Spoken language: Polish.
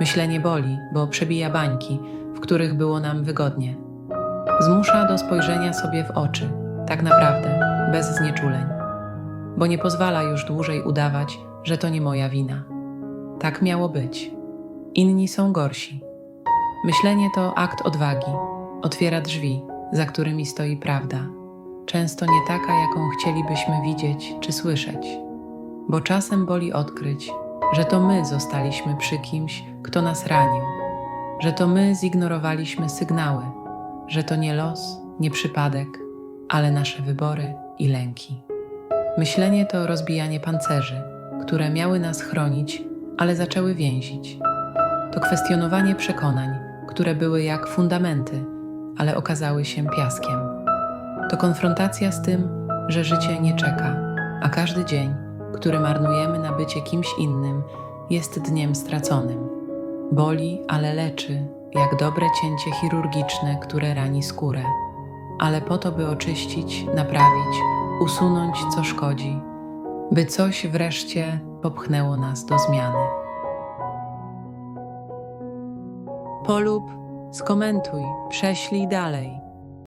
Myślenie boli, bo przebija bańki, w których było nam wygodnie. Zmusza do spojrzenia sobie w oczy, tak naprawdę, bez znieczuleń, bo nie pozwala już dłużej udawać, że to nie moja wina. Tak miało być. Inni są gorsi. Myślenie to akt odwagi, otwiera drzwi, za którymi stoi prawda, często nie taka, jaką chcielibyśmy widzieć czy słyszeć, bo czasem boli odkryć, że to my zostaliśmy przy kimś, kto nas ranił, że to my zignorowaliśmy sygnały, że to nie los, nie przypadek, ale nasze wybory i lęki. Myślenie to rozbijanie pancerzy, które miały nas chronić, ale zaczęły więzić. To kwestionowanie przekonań, które były jak fundamenty, ale okazały się piaskiem. To konfrontacja z tym, że życie nie czeka, a każdy dzień, który marnujemy na bycie kimś innym, jest dniem straconym. Boli, ale leczy, jak dobre cięcie chirurgiczne, które rani skórę, ale po to, by oczyścić, naprawić, usunąć, co szkodzi, by coś wreszcie popchnęło nas do zmiany. Polub, skomentuj, prześlij dalej.